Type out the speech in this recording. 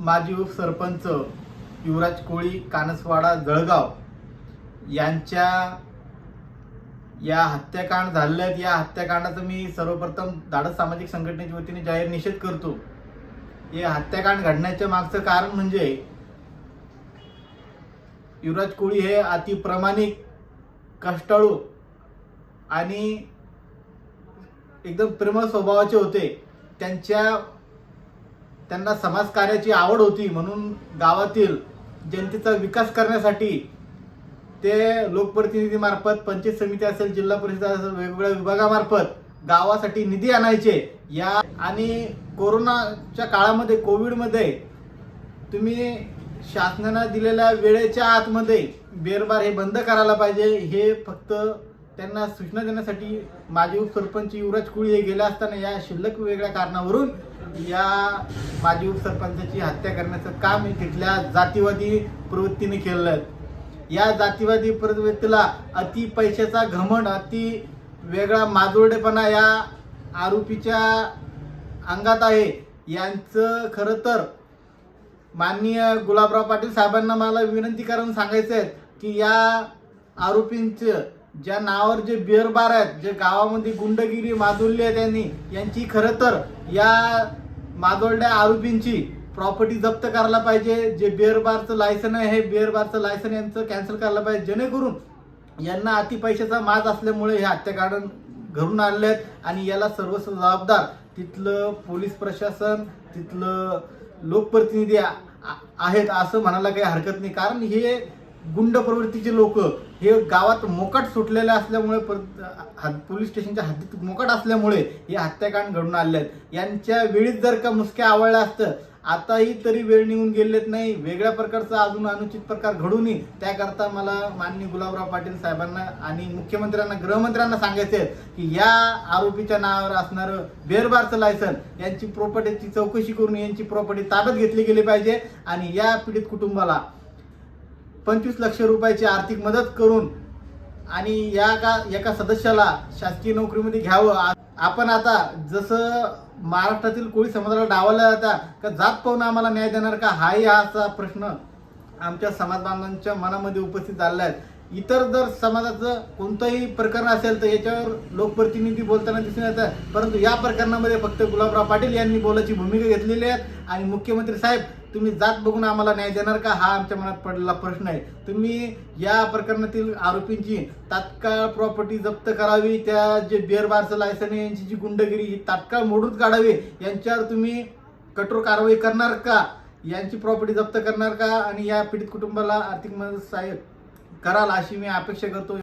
माजी उपसरपंच युवराज कोळी कानसवाडा जळगाव यांच्या या हत्याकांड झालेल्या आहेत या हत्याकांडाचं मी सर्वप्रथम धाडस सामाजिक संघटनेच्या वतीने जाहीर निषेध करतो. हे हत्याकांड घडण्याच्या मागचं कारण म्हणजे युवराज कोळी हे अति प्रामाणिक कष्टाळू आणि एकदम प्रेमळ स्वभावाचे होते. त्यांच्या त्यांना समाजकार्याची आवड होती म्हणून गावातील जनतेचा विकास करण्यासाठी ते लोकप्रतिनिधीमार्फत पंचायत समिती असेल जिल्हा परिषद असेल वेगवेगळ्या विभागामार्फत गावासाठी निधी आणायचे. या आणि कोरोनाच्या काळामध्ये कोविडमध्ये तुम्ही शासनानं दिलेल्या वेळेच्या आतमध्ये बेरबार हे बंद करायला पाहिजे. हे फक्त त्यांना सूचना देण्यासाठी माजी उपसरपंच युवराज कुळी हे गेले असताना या शिल्लक वेगळ्या कारणावरून या माजी उपसरपंचाची हत्या करण्याचं काम तिथल्या जातीवादी प्रवृत्तीने केलेलं आहे. या जातीवादी प्रवृत्तीला अति पैशाचा घमंड अति वेगळा माजोरडेपणा या आरोपीच्या अंगात आहे. यांचं खरं तर माननीय गुलाबराव पाटील साहेबांना मला विनंती करून सांगायचं आहे की या आरोपींचं ज्या नावावर जे बिअर बार आहेत जे गावामध्ये गुंडगिरी माजवली आहे त्यांनी यांची खरं तर या माजोरड्या आरोपींची प्रॉपर्टी जप्त करायला पाहिजे जे बिअर बारचं लायसन आहे हे बिअर बारचं लायसन यांचं कॅन्सल करायला पाहिजे जेणेकरून यांना अति पैशाचा माज असल्यामुळे हे हत्याकांड घरून आणले आहेत आणि याला सर्वस्व जबाबदार तिथलं पोलीस प्रशासन तिथलं लोकप्रतिनिधी आ- आहेत असं म्हणायला काही हरकत नाही. कारण हे गुंड प्रवृत्तीचे लोक हे गावात मोकट सुटलेलं असल्यामुळे पर- पोलीस स्टेशनच्या हद्दीत मोकट असल्यामुळे हे हत्याकांड घडून आले आहेत. यांच्या वेळीच जर का मुसक्या आवळलं असतं आताही तरी वेळ निघून गेलेत नाही. वेगळ्या प्रकारचा अजून अनुचित प्रकार घडू नये त्याकरता मला माननीय गुलाबराव पाटील साहेबांना आणि मुख्यमंत्र्यांना गृहमंत्र्यांना सांगायचे आहे की या आरोपीच्या नावावर असणारं बेरबारचं लायसन यांची प्रॉपर्टीची चौकशी करून यांची प्रॉपर्टी ताब्यात घेतली गेली पाहिजे आणि या पीडित कुटुंबाला पंचवीस लक्ष रुपयाची आर्थिक मदत करून आणि या का एका सदस्याला शासकीय नोकरीमध्ये घ्यावं. आ- आपण आता जसं महाराष्ट्रातील कोळी समाजाला डावला जाता का जात पाहून आम्हाला न्याय देणार का? हाही हाचा प्रश्न आमच्या समाज बांधवांच्या मनामध्ये उपस्थित झालेला आहे. इतर जर समाजाचं कोणतंही प्रकरण असेल तर याच्यावर लोकप्रतिनिधी बोलताना दिसून येतात. परंतु या प्रकरणामध्ये फक्त गुलाबराव पाटील यांनी बोलायची भूमिका घेतलेली आहे आणि मुख्यमंत्री साहेब तुम्ही जात बघून आम्हाला न्याय देणार का? हा आमच्या मनात पडलेला प्रश्न आहे. तुम्ही या प्रकरणातील आरोपींची तात्काळ प्रॉपर्टी जप्त करावी. त्या जे बेअरबारचं लायसन आहे यांची जी गुंडगिरी ही तात्काळ मोडून काढावी. यांच्यावर तुम्ही कठोर कारवाई करणार का? यांची प्रॉपर्टी जप्त करणार का? आणि या पीडित कुटुंबाला आर्थिक मदत सहाय्य कराल अशी मी अपेक्षा करतो